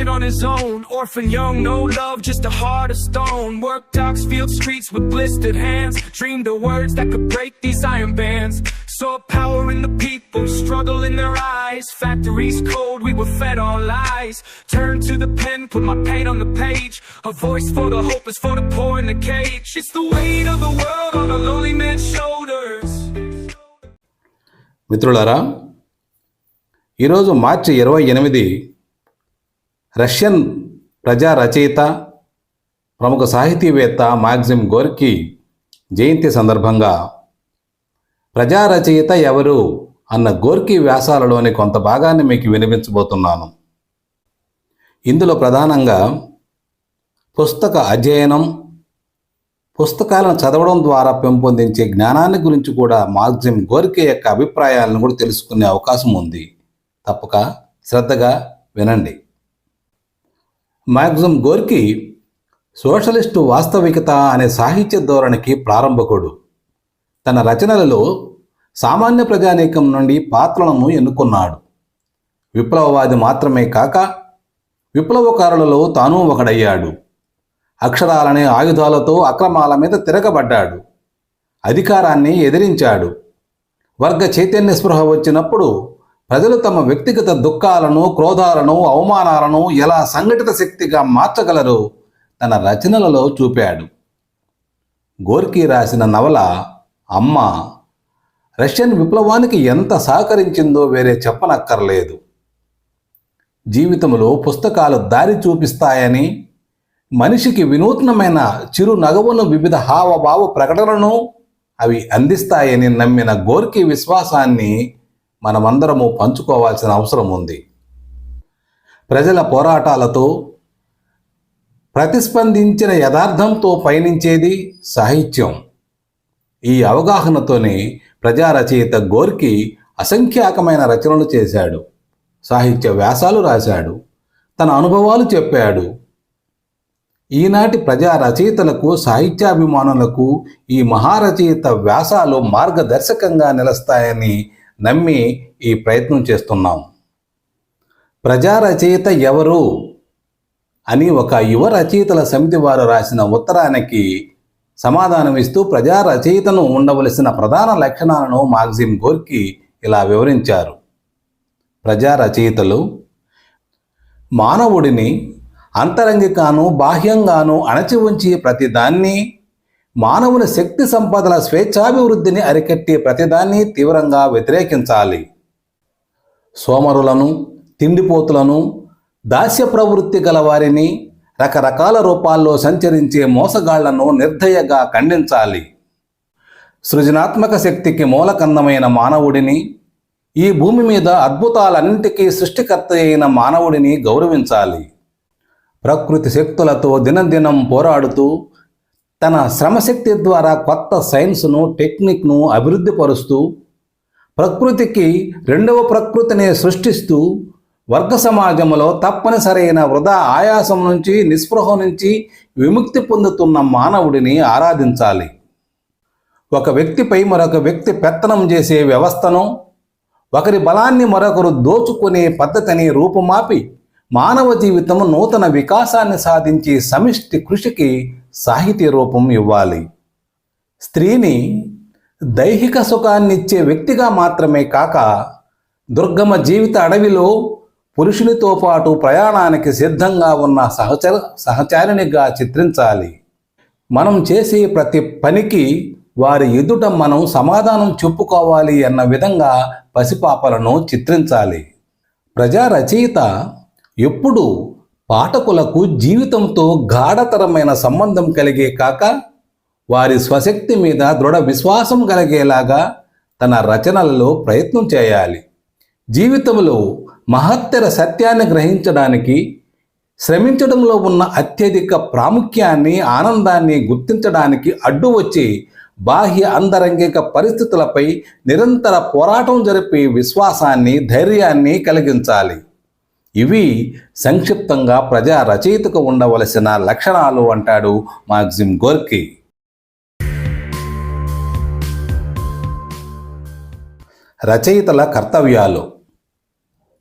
it on his own. Orphan young, no love, just a heart of stone. Work dogs, field streets with blistered hands. Dreamed of words that could break these iron bands. Saw power in the people, struggle in their eyes. Factories cold, we were fed on lies. Turned to the pen, put my pain on the page. A voice for the hopeless, for the poor in the cage. It's the weight of the world on a lonely man's shoulders. మిత్రులారా ఈరోజు మార్చి ఇరవై ఎనిమిది Russian ప్రజా రచయిత ప్రముఖ సాహితీవేత్త Maxim గోర్కి జయంతి సందర్భంగా ప్రజా రచయిత ఎవరు అన్న గోర్కి వ్యాసాలలోని కొంత భాగాన్ని మీకు వినిపించబోతున్నాను. ఇందులో ప్రధానంగా పుస్తక అధ్యయనం పుస్తకాలను చదవడం ద్వారా పెంపొందించే జ్ఞానాన్ని గురించి కూడా మాగ్జిమ్ గోర్కే యొక్క అభిప్రాయాలను కూడా తెలుసుకునే అవకాశం ఉంది. తప్పక శ్రద్ధగా వినండి. మాగ్జిమ్ గోర్కి సోషలిస్టు వాస్తవికత అనే సాహిత్య ధోరణికి ప్రారంభకుడు. తన రచనలలో సామాన్య ప్రజానీకం నుండి పాత్రలను ఎన్నుకున్నాడు. విప్లవవాది మాత్రమే కాక విప్లవకారులలో తాను ఒకడయ్యాడు. అక్షరాలనే ఆయుధాలతో అక్రమాల మీద తిరగబడ్డాడు. అధికారాన్ని ఎదిరించాడు. వర్గ చైతన్య స్పృహ వచ్చినప్పుడు ప్రజలు తమ వ్యక్తిగత దుఃఖాలను క్రోధాలను అవమానాలను ఎలా సంఘటిత శక్తిగా మార్చగలరో తన రచనలలో చూపాడు. గోర్కీ రాసిన నవల అమ్మ రష్యన్ విప్లవానికి ఎంత సహకరించిందో వేరే చెప్పనక్కర్లేదు. జీవితంలో పుస్తకాలు దారి చూపిస్తాయని మనిషికి వినూత్నమైన చిరు నగవును వివిధ హావభావ ప్రకటనలను అవి అందిస్తాయని నమ్మిన గోర్కీ విశ్వాసాన్ని మనమందరము పంచుకోవాల్సిన అవసరం ఉంది. ప్రజల పోరాటాలతో ప్రతిస్పందించిన యథార్థంతో పయనించేది సాహిత్యం. ఈ అవగాహనతోనే ప్రజా రచయిత గోర్కి అసంఖ్యాకమైన రచనలు చేశాడు. సాహిత్య వ్యాసాలు రాశాడు. తన అనుభవాలు చెప్పాడు. ఈనాటి ప్రజా రచయితలకు సాహిత్యాభిమానులకు ఈ మహారచయిత వ్యాసాలు మార్గదర్శకంగా నిలుస్తాయని నమ్మి ఈ ప్రయత్నం చేస్తున్నాం. ప్రజా రచయిత ఎవరు అని ఒక యువ రచయితల సమితి వారు రాసిన ఉత్తరానికి సమాధానమిస్తూ ప్రజా రచయితను ఉండవలసిన ప్రధాన లక్షణాలను మాగ్జిమ్ గోర్కి ఇలా వివరించారు. ప్రజా రచయితలు మానవుడిని అంతరంగికాను బాహ్యంగాను అణచి ఉంచి ప్రతిదాన్ని మానవుని శక్తి సంపదల స్వేచ్ఛాభివృద్ధిని అరికట్టి ప్రతిదాన్ని తీవ్రంగా వ్యతిరేకించాలి. సోమరులను తిండిపోతులను దాస్య ప్రవృత్తి గల వారిని రకరకాల రూపాల్లో సంచరించే మోసగాళ్ళను నిర్దయగా ఖండించాలి. సృజనాత్మక శక్తికి మూలకందమైన మానవుడిని ఈ భూమి మీద అద్భుతాలన్నింటికీ సృష్టికర్త అయిన మానవుడిని గౌరవించాలి. ప్రకృతి శక్తులతో దినదినం పోరాడుతూ తన శ్రమశక్తి ద్వారా కొత్త సైన్స్ను టెక్నిక్ను అభివృద్ధి పరుస్తూ ప్రకృతికి రెండవ ప్రకృతిని సృష్టిస్తూ వర్గ సమాజంలో తప్పనిసరైన వృధా ఆయాసం నుంచి నిస్పృహ నుంచి విముక్తి పొందుతున్న మానవుడిని ఆరాధించాలి. ఒక వ్యక్తిపై మరొక వ్యక్తి పెత్తనం చేసే వ్యవస్థను ఒకరి బలాన్ని మరొకరు దోచుకునే పద్ధతిని రూపుమాపి మానవ జీవితం నూతన వికాసాన్ని సాధించే సమిష్టి కృషికి సాహితీ రూపం ఇవ్వాలి. స్త్రీని దైహిక సుఖాన్నిచ్చే వ్యక్తిగా మాత్రమే కాక దుర్గమ జీవిత అడవిలో పురుషునితో పాటు ప్రయాణానికి సిద్ధంగా ఉన్న సహచర సహచారినిగా చిత్రించాలి. మనం చేసే ప్రతి పనికి వారి ఎదుట మనం సమాధానం చెప్పుకోవాలి అన్న విధంగా పసిపాపలను చిత్రించాలి. ప్రజా రచయిత ఎప్పుడు పాఠకులకు జీవితంతో గాఢతరమైన సంబంధం కలిగే కాక వారి స్వశక్తి మీద దృఢ విశ్వాసం కలిగేలాగా తన రచనలలో ప్రయత్నం చేయాలి. జీవితంలో మహత్తర సత్యాన్ని గ్రహించడానికి శ్రమించడంలో ఉన్న అత్యధిక ప్రాముఖ్యాన్ని ఆనందాన్ని గుర్తించడానికి అడ్డు వచ్చి బాహ్య అంతరంగిక పరిస్థితులపై నిరంతర పోరాటం జరిపే విశ్వాసాన్ని ధైర్యాన్ని కలిగించాలి. ఇవి సంక్షిప్తంగా ప్రజా రచయితకు ఉండవలసిన లక్షణాలు అంటాడు మాగ్జిమ్ గోర్కి. రచయితల కర్తవ్యాలు.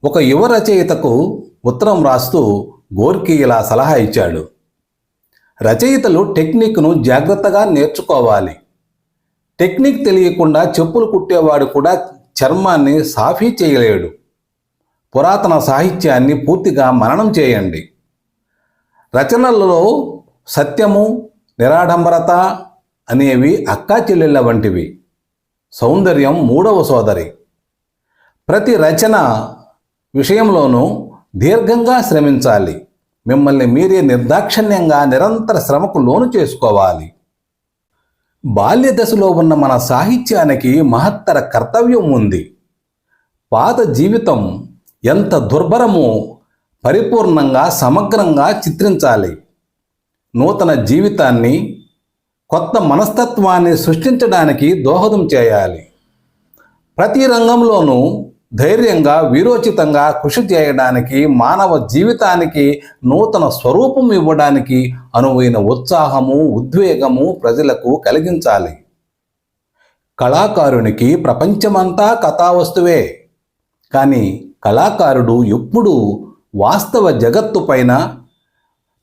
ఒక యువ రచయితకు ఉత్తరం రాస్తూ గోర్కి ఇలా సలహా ఇచ్చాడు. రచయితలు టెక్నిక్ను జాగ్రత్తగా నేర్చుకోవాలి. టెక్నిక్ తెలియకుండా చెప్పులు కుట్టేవాడు కూడా చర్మాన్ని సాఫీ చేయలేడు. పురాతన సాహిత్యాన్ని పూర్తిగా మననం చేయండి. రచనలలో సత్యము నిరాడంబరత అనేవి అక్కా చెల్లెళ్ళ వంటివి. సౌందర్యం మూడవ సోదరి. ప్రతి రచన విషయంలోనూ దీర్ఘంగా శ్రమించాలి. మిమ్మల్ని మీరే నిర్దాక్షిణ్యంగా నిరంతర శ్రమకు లోను చేసుకోవాలి. బాల్య దశలో ఉన్న మన సాహిత్యానికి మహత్తర కర్తవ్యం ఉంది. పాత జీవితం ఎంత దుర్భరమో పరిపూర్ణంగా సమగ్రంగా చిత్రించాలి. నూతన జీవితాన్ని కొత్త మనస్తత్వాన్ని సృష్టించడానికి దోహదం చేయాలి. ప్రతి రంగంలోనూ ధైర్యంగా వీరోచితంగా కృషి చేయడానికి మానవ జీవితానికి నూతన స్వరూపం ఇవ్వడానికి అనువైన ఉత్సాహము ఉద్వేగము ప్రజలకు కలిగించాలి. కళాకారునికి ప్రపంచమంతా కథావస్తువే. కానీ కళాకారుడు ఎప్పుడూ వాస్తవ జగత్తు పైన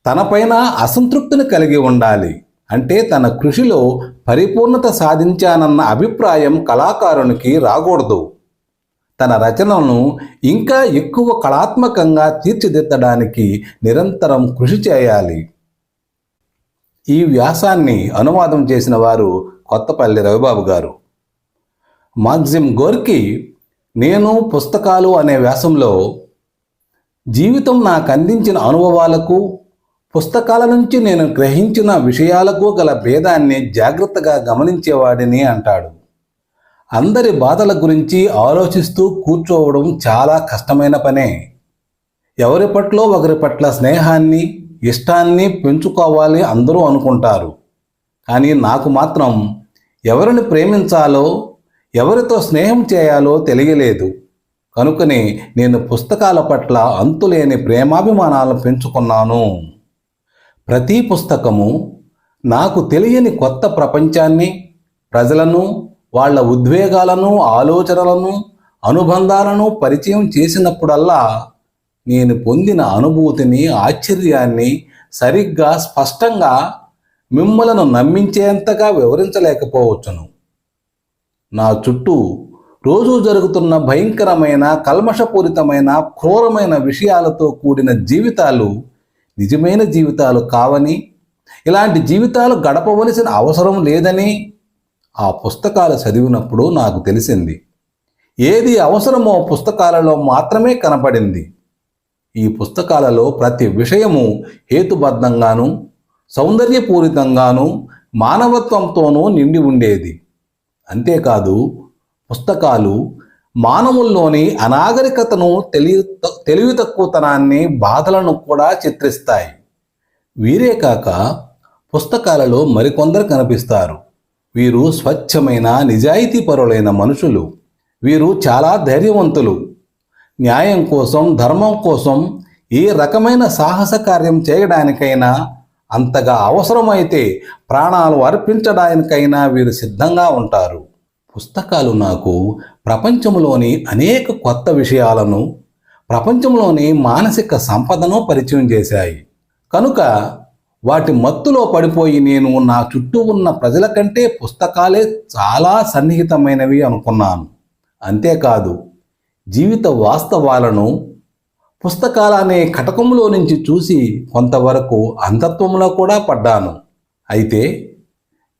తనపైన అసంతృప్తిని కలిగి ఉండాలి. అంటే తన కృషిలో పరిపూర్ణత సాధించానన్న అభిప్రాయం కళాకారునికి రాకూడదు. తన రచనలను ఇంకా ఎక్కువ కళాత్మకంగా తీర్చిదిద్దడానికి నిరంతరం కృషి చేయాలి. ఈ వ్యాసాన్ని అనువాదం చేసిన వారు కొత్తపల్లి రవిబాబు గారు. మాగ్జిమ్ గోర్కి నేను పుస్తకాలు అనే వ్యాసంలో జీవితం నాకు అందించిన అనుభవాలకు పుస్తకాల నుంచి నేను గ్రహించిన విషయాలకు గల భేదాన్ని జాగ్రత్తగా గమనించేవాడిని అంటాడు. అందరి బాధల గురించి ఆలోచిస్తూ కూర్చోవడం చాలా కష్టమైన పనే. ఎవరి పట్ల ఒకరి పట్ల స్నేహాన్ని ఇష్టాన్ని పెంచుకోవాలి అందరూ అనుకుంటారు. కానీ నాకు మాత్రం ఎవరిని ప్రేమించాలో ఎవరితో స్నేహం చేయాలో తెలియలేదు. కనుకనే నేను పుస్తకాల పట్ల అంతులేని ప్రేమాభిమానాలను పెంచుకున్నాను. ప్రతి పుస్తకము నాకు తెలియని కొత్త ప్రపంచాన్ని ప్రజలను వాళ్ళ ఉద్వేగాలను ఆలోచనలను అనుబంధాలను పరిచయం చేసినప్పుడల్లా నేను పొందిన అనుభూతిని ఆశ్చర్యాన్ని సరిగ్గా స్పష్టంగా మిమ్మలను నమ్మించేంతగా వివరించలేకపోవచ్చును. నా చుట్టూ రోజు జరుగుతున్న భయంకరమైన కల్మషపూరితమైన క్రూరమైన విషయాలతో కూడిన జీవితాలు నిజమైన జీవితాలు కావని ఇలాంటి జీవితాలు గడపవలసిన అవసరం లేదని ఆ పుస్తకాలు చదివినప్పుడు నాకు తెలిసింది. ఏది అవసరమో పుస్తకాలలో మాత్రమే కనపడింది. ఈ పుస్తకాలలో ప్రతి విషయము హేతుబద్ధంగాను సౌందర్యపూరితంగాను మానవత్వంతోనూ నిండి ఉండేది. అంతేకాదు పుస్తకాలు మానవుల్లోని అనాగరికతను తెలివి తెలివి తక్కువతనాన్ని బాధలను కూడా చిత్రిస్తాయి. వీరే కాక పుస్తకాలలో మరికొందరు కనిపిస్తారు. వీరు స్వచ్ఛమైన నిజాయితీపరులైన మనుషులు. వీరు చాలా ధైర్యవంతులు. న్యాయం కోసం ధర్మం కోసం ఏ రకమైన సాహస కార్యం చేయడానికైనా అంతగా అవసరమైతే ప్రాణాలు అర్పించడానికైనా వీరు సిద్ధంగా ఉంటారు. పుస్తకాలు నాకు ప్రపంచంలోని అనేక కొత్త విషయాలను ప్రపంచంలోని మానసిక సంపదను పరిచయం చేశాయి. కనుక వాటి మత్తులో పడిపోయి నేను నా చుట్టూ ఉన్న ప్రజల కంటే పుస్తకాలే చాలా సన్నిహితమైనవి అనుకున్నాను. అంతేకాదు జీవిత వాస్తవాలను పుస్తకాలనే కటకంలో నుంచి చూసి కొంతవరకు అంధత్వంలో కూడా పడ్డాను. అయితే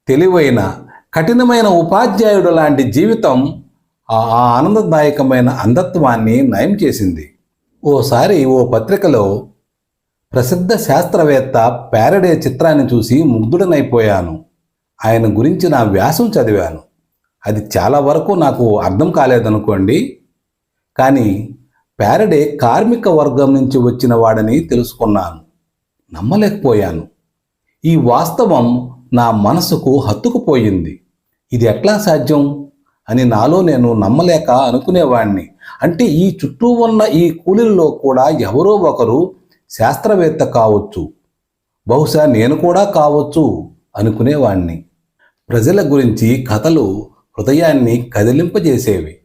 తెలివైన కఠినమైన ఉపాధ్యాయుడు లాంటి జీవితం ఆ ఆ ఆనందదాయకమైన అంధత్వాన్ని నయం చేసింది. ఓసారి ఓ పత్రికలో ప్రసిద్ధ శాస్త్రవేత్త ప్యారడే చిత్రాన్ని చూసి ముగ్ధుడనైపోయాను. ఆయన గురించి నా వ్యాసం చదివాను. అది చాలా వరకు నాకు అర్థం కాలేదనుకోండి. కానీ ప్యారడే కార్మిక వర్గం నుంచి వచ్చిన వాడని తెలుసుకున్నాను. నమ్మలేకపోయాను. ఈ వాస్తవం నా మనసుకు హత్తుకుపోయింది. ఇది ఎట్లా సాధ్యం? అని నాలో నేను నమ్మలేక అనుకునేవాణ్ణి. అంటే ఈ చుట్టూ ఉన్న ఈ కూలీల్లో కూడా ఎవరో ఒకరు శాస్త్రవేత్త కావచ్చు. బహుశా నేను కూడా కావచ్చు అనుకునేవాణ్ణి. ప్రజల గురించి కథలు హృదయాన్ని కదిలింపజేసేవి.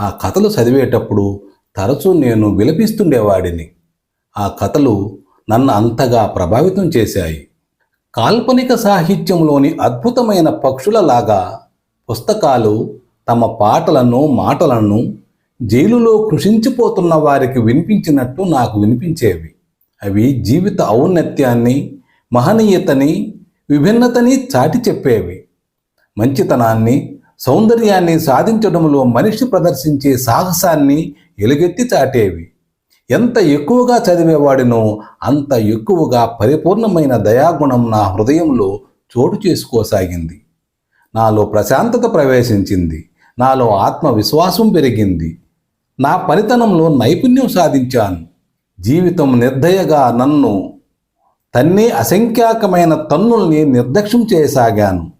ఆ కథలు చదివేటప్పుడు తరచూ నేను విలపిస్తుండేవాడిని. ఆ కథలు నన్ను అంతగా ప్రభావితం చేశాయి. కాల్పనిక సాహిత్యంలోని అద్భుతమైన పక్షులలాగా పుస్తకాలు తమ పాటలను మాటలను జైలులో కృషించిపోతున్న వారికి వినిపించినట్టు నాకు వినిపించేవి. అవి జీవిత ఔన్నత్యాన్ని మహనీయతని విభిన్నతని చాటి చెప్పేవి మంచితనాన్ని సౌందర్యాన్ని సాధించడంలో మనిషి ప్రదర్శించే సాహసాన్ని ఎలుగెత్తి చాటేవి. ఎంత ఎక్కువగా చదివేవాడినో అంత ఎక్కువగా పరిపూర్ణమైన దయాగుణం నా హృదయంలో చోటు చేసుకోసాగింది. నాలో ప్రశాంతత ప్రవేశించింది. నాలో ఆత్మవిశ్వాసం పెరిగింది. నా పనితనంలో నైపుణ్యం సాధించాను. జీవితం నిర్దయగా నన్ను తన్నే అసంఖ్యాకమైన తన్నుల్ని నిర్దక్ష్యం చేయసాగాను.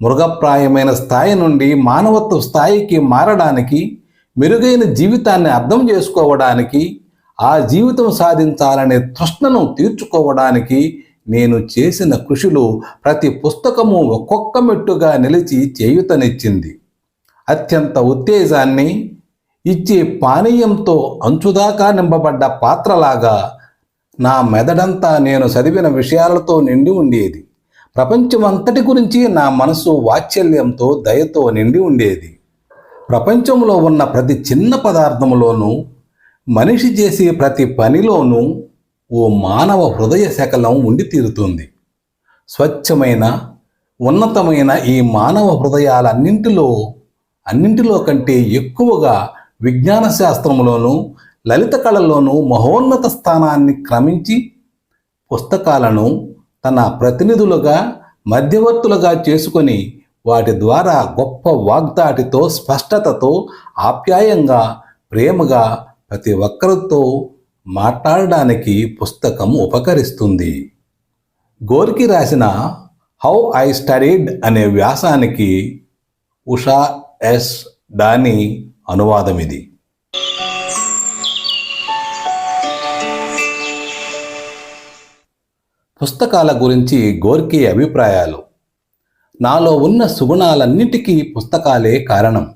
మృగప్రాయమైన స్థాయి నుండి మానవత్వ స్థాయికి మారడానికి మెరుగైన జీవితాన్ని అర్థం చేసుకోవడానికి ఆ జీవితం సాధించాలనే తృష్ణను తీర్చుకోవడానికి నేను చేసిన కృషిలో ప్రతి పుస్తకము ఒక్కొక్క మెట్టుగా నిలిచి చేయుతనిచ్చింది. అత్యంత ఉత్తేజాన్ని ఇచ్చే పానీయంతో అంచుదాకా నింపబడ్డ పాత్రలాగా నా మెదడంతా నేను చదివిన విషయాలతో నిండి ఉండేది. ప్రపంచమంతటి గురించి నా మనసు వాత్సల్యంతో దయతో నిండి ఉండేది. ప్రపంచంలో ఉన్న ప్రతి చిన్న పదార్థంలోనూ మనిషి చేసే ప్రతి పనిలోనూ ఓ మానవ హృదయ శకలం ఉండి తీరుతుంది. స్వచ్ఛమైన ఉన్నతమైన ఈ మానవ హృదయాలన్నింటిలో అన్నింటిలో కంటే ఎక్కువగా విజ్ఞాన శాస్త్రంలోనూ లలిత కళల్లోనూ మహోన్నత స్థానాన్ని క్రమించి పుస్తకాలను తన ప్రతినిధులుగా మధ్యవర్తులుగా చేసుకొని వాటి ద్వారా గొప్ప వాగ్దాటితో స్పష్టతతో ఆప్యాయంగా ప్రేమగా ప్రతి ఒక్కరితో మాట్లాడడానికి పుస్తకం ఉపకరిస్తుంది. గోర్కి రాసిన హౌ ఐ స్టడీడ్ అనే వ్యాసానికి ఉషా ఎస్ దాని అనువాదం ఇది. పుస్తకాల గురించి గోర్కి అభిప్రాయాలు. నాలో ఉన్న సుగుణాలన్నిటికీ పుస్తకాలే కారణం.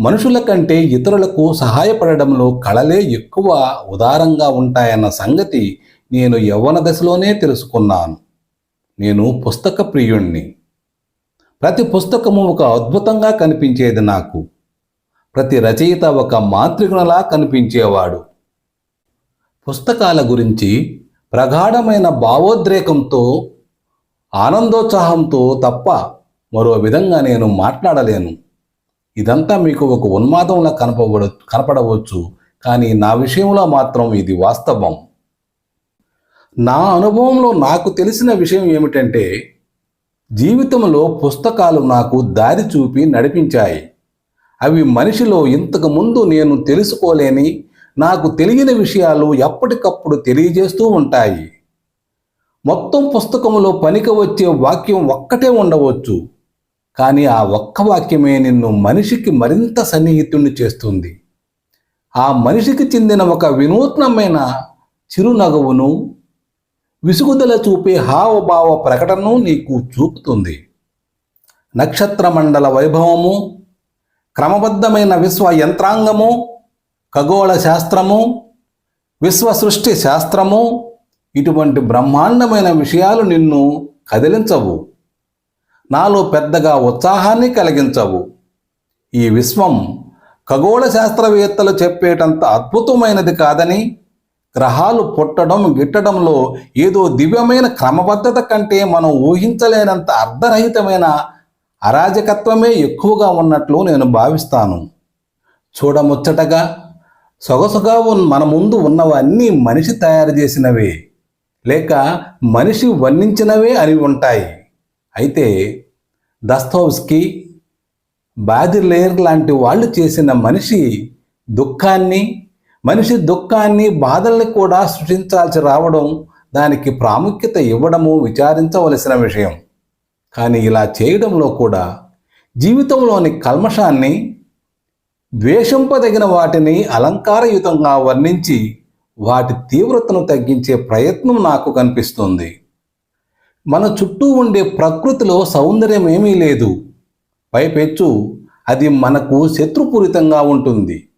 మనుషుల కంటే ఇతరులకు సహాయపడడంలో కళలే ఎక్కువ ఉదారంగా ఉంటాయన్న సంగతి నేను యవ్వన దశలోనే తెలుసుకున్నాను. నేను పుస్తక ప్రియుణ్ణి. ప్రతి పుస్తకము ఒక అద్భుతంగా కనిపించేది నాకు. ప్రతి రచయిత ఒక మాంత్రికునిలా కనిపించేవాడు. పుస్తకాల గురించి ప్రగాఢమైన భావోద్రేకంతో ఆనందోత్సాహంతో తప్ప మరో విధంగా నేను మాట్లాడలేను. ఇదంతా మీకు ఒక ఉన్మాదంలా కనపడ కనపడవచ్చు కానీ నా విషయంలో మాత్రం ఇది వాస్తవం. నా అనుభవంలో నాకు తెలిసిన విషయం ఏమిటంటే జీవితంలో పుస్తకాలు నాకు దారి చూపి నడిపించాయి. అవి మనిషిలో ఇంతకుముందు నేను తెలుసుకోలేని నాకు తెలియని విషయాలు ఎప్పటికప్పుడు తెలియజేస్తూ ఉంటాయి. మొత్తం పుస్తకంలో పనికి వచ్చే వాక్యం ఒక్కటే ఉండవచ్చు. కానీ ఆ ఒక్క వాక్యమే నిన్ను మనిషికి మరింత సన్నిహితుణ్ణి చేస్తుంది. ఆ మనిషికి చెందిన ఒక వినూత్నమైన చిరునగవును విసుగుదల చూపే హావభావ ప్రకటనను నీకు చూపుతుంది. నక్షత్ర మండల వైభవము క్రమబద్ధమైన విశ్వ యంత్రాంగము ఖగోళ శాస్త్రము విశ్వ సృష్టి శాస్త్రము ఇటువంటి బ్రహ్మాండమైన విషయాలు నిన్ను కదిలించవు. నాలో పెద్దగా ఉత్సాహాన్ని కలిగించవు. ఈ విశ్వం ఖగోళ శాస్త్రవేత్తలు చెప్పేటంత అద్భుతమైనది కాదని గ్రహాలు పుట్టడం గిట్టడంలో ఏదో దివ్యమైన క్రమబద్ధత కంటే మనం ఊహించలేనంత అర్ధరహితమైన అరాజకత్వమే ఎక్కువగా ఉన్నట్లు నేను భావిస్తాను. చూడముచ్చటగా సొగసుగా ఉన్న మన ముందు ఉన్నవన్నీ మనిషి తయారు చేసినవే. లేక మనిషి వర్ణించినవే అని ఉంటాయి. అయితే దస్తోవ్స్కి బాదిలేర్ లాంటి వాళ్ళు చేసిన మనిషి దుఃఖాన్ని మనిషి దుఃఖాన్ని బాధల్ని కూడా సృష్టించాల్సి రావడం దానికి ప్రాముఖ్యత ఇవ్వడము విచారించవలసిన విషయం. కానీ ఇలా చేయడంలో కూడా జీవితంలోని కల్మషాన్ని ద్వేషింపదగిన వాటిని అలంకారయుతంగా వర్ణించి వాటి తీవ్రతను తగ్గించే ప్రయత్నం నాకు కనిపిస్తుంది. మన చుట్టూ ఉండే ప్రకృతిలో సౌందర్యం ఏమీ లేదు. పైపెచ్చు అది మనకు శత్రుపూరితంగా ఉంటుంది.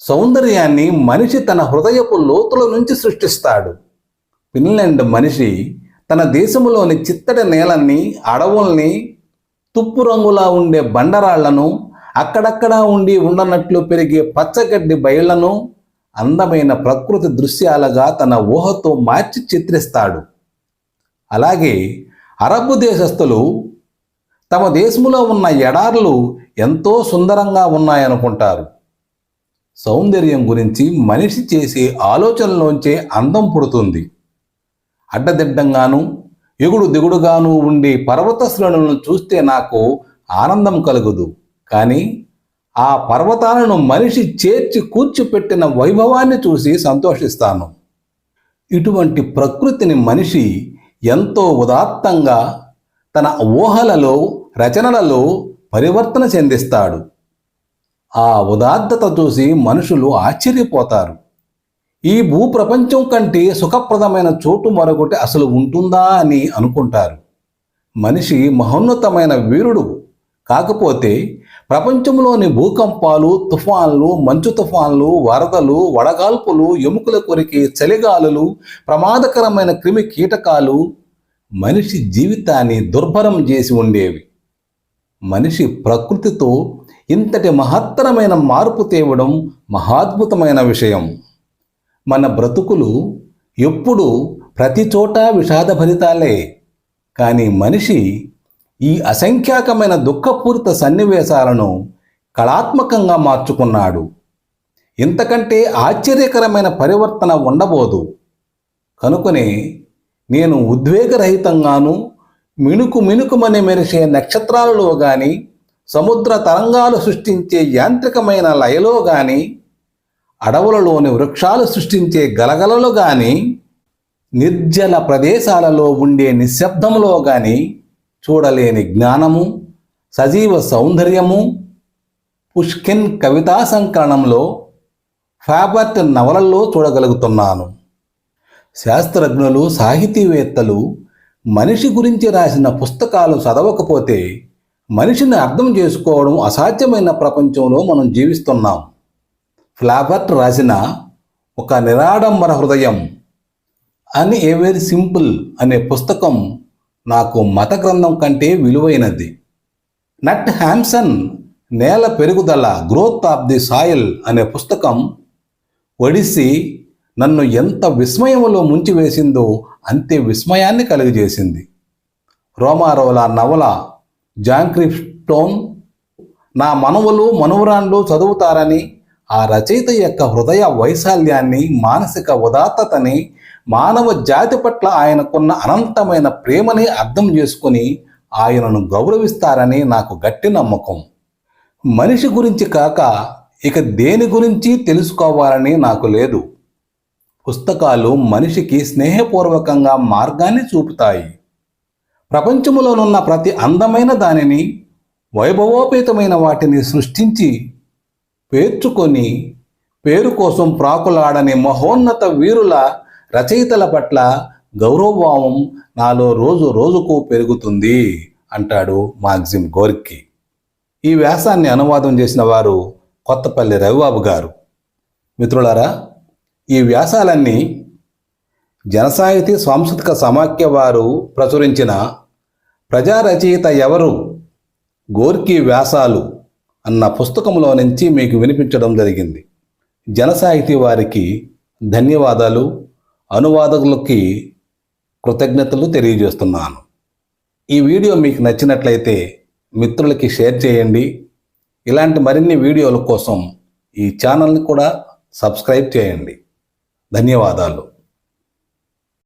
సౌందర్యాన్ని మనిషి తన హృదయపు లోతుల నుంచి సృష్టిస్తాడు. ఫిన్లాండ్ మనిషి తన దేశంలోని చిత్తడి నేలన్ని అడవుల్ని తుప్పు రంగులా ఉండే బండరాళ్ళను అక్కడక్కడ ఉండి ఉండనట్లు పెరిగే పచ్చగడ్డి బయళ్ళను అందమైన ప్రకృతి దృశ్యాలుగా తన ఊహతో మార్చి చిత్రిస్తాడు. అలాగే అరబ్బు దేశస్థులు తమ దేశంలో ఉన్న ఎడార్లు ఎంతో సుందరంగా ఉన్నాయనుకుంటారు. సౌందర్యం గురించి మనిషి చేసే ఆలోచనలోంచే అందం పుడుతుంది. అడ్డదిడ్డంగాను ఎగుడు దిగుడుగాను ఉండే పర్వత శ్రేణులను చూస్తే నాకు ఆనందం కలుగుదు. కానీ ఆ పర్వతాలను మనిషి చేర్చి కూర్చిపెట్టిన వైభవాన్ని చూసి సంతోషిస్తాను. ఇటువంటి ప్రకృతిని మనిషి ఎంతో ఉదాత్తంగా తన ఊహలలో రచనలలో పరివర్తన చెందిస్తాడు. ఆ ఉదాత్తత చూసి మనుషులు ఆశ్చర్యపోతారు. ఈ భూప్రపంచం కంటే సుఖప్రదమైన చోటు మరొకటి అసలు ఉంటుందా అని అనుకుంటారు. మనిషి మహోన్నతమైన వీరుడు కాకపోతే ప్రపంచంలోని భూకంపాలు తుఫాన్లు మంచు తుఫాన్లు వరదలు వడగాల్పులు ఎముకల కొరికే చలిగాలులు ప్రమాదకరమైన క్రిమి కీటకాలు మనిషి జీవితాన్ని దుర్భరం చేసి ఉండేవి. మనిషి ప్రకృతితో ఇంతటి మహత్తరమైన మార్పు తేవడం మహాద్భుతమైన విషయం. మన బ్రతుకులు ఎప్పుడు ప్రతి చోట విషాదభరితాలే కానీ మనిషి ఈ అసంఖ్యాకమైన దుఃఖపూరిత సన్నివేశాలను కళాత్మకంగా మార్చుకున్నాడు. ఇంతకంటే ఆశ్చర్యకరమైన పరివర్తన ఉండబోదు. కనుకనే నేను ఉద్వేగరహితంగాను మిణుకు మిణుకుమని మెరిసే నక్షత్రాలలో కానీ సముద్ర తరంగాలు సృష్టించే యాంత్రికమైన లయలో కానీ అడవులలోని వృక్షాలు సృష్టించే గలగలలో కానీ నిర్జల ప్రదేశాలలో ఉండే నిశ్శబ్దంలో కానీ చూడలేని జ్ఞానము సజీవ సౌందర్యము పుష్కిన్ కవితా సంకలనంలో ఫ్యాబర్ట్ నవలల్లో చూడగలుగుతున్నాను. శాస్త్రజ్ఞులు సాహితీవేత్తలు మనిషి గురించి రాసిన పుస్తకాలు చదవకపోతే మనిషిని అర్థం చేసుకోవడం అసాధ్యమైన ప్రపంచంలో మనం జీవిస్తున్నాం. ఫ్లాబర్ట్ రాసిన ఒక నిరాడంబర హృదయం అని ఏ వెరీ సింపుల్ అనే పుస్తకం నాకు మత గ్రంథం కంటే విలువైనది. నట్ హ్యామ్సన్ నేల పెరుగుదల గ్రోత్ ఆఫ్ ది సాయిల్ అనే పుస్తకం ఒడిసి నన్ను ఎంత విస్మయంలో ముంచివేసిందో అంతే విస్మయాన్ని కలుగజేసింది. రోమారోల నవల జాంక్రిప్టోన్ నా మనవులు మనవరాండ్లు చదువుతారని ఆ రచయిత యొక్క హృదయ వైశాల్యాన్ని మానసిక ఉదాత్తతని మానవ జాతి పట్ల ఆయనకున్న అనంతమైన ప్రేమని అర్థం చేసుకుని ఆయనను గౌరవిస్తారని నాకు గట్టి నమ్మకం. మనిషి గురించి కాక ఇక దేని గురించి తెలుసుకోవాలని నాకు లేదు. పుస్తకాలు మనిషికి స్నేహపూర్వకంగా మార్గాన్ని చూపుతాయి. ప్రపంచంలోనున్న ప్రతి అందమైన దానిని వైభవోపేతమైన వాటిని సృష్టించి పేర్చుకొని పేరు కోసం ప్రాకులాడని మహోన్నత వీరుల రచయితల పట్ల గౌరవభావం నాలో రోజు రోజుకు పెరుగుతుంది అంటాడు మాగ్జిమ్ గోర్కి. ఈ వ్యాసాన్ని అనువాదం చేసిన వారు కొత్తపల్లి రవిబాబు గారు. మిత్రులారా ఈ వ్యాసాలన్నీ జనసాహితీ సాంస్కృతిక సమాఖ్య వారు ప్రచురించిన ప్రజా రచయిత ఎవరు గోర్కీ వ్యాసాలు అన్న పుస్తకంలో నుంచి మీకు వినిపించడం జరిగింది. జనసాహితీ వారికి ధన్యవాదాలు. అనువాదకులకి కృతజ్ఞతలు తెలియజేస్తున్నాను. ఈ వీడియో మీకు నచ్చినట్లయితే మిత్రులకి షేర్ చేయండి. ఇలాంటి మరిన్ని వీడియోల కోసం ఈ ఛానల్ని కూడా సబ్స్క్రైబ్ చేయండి. ధన్యవాదాలు.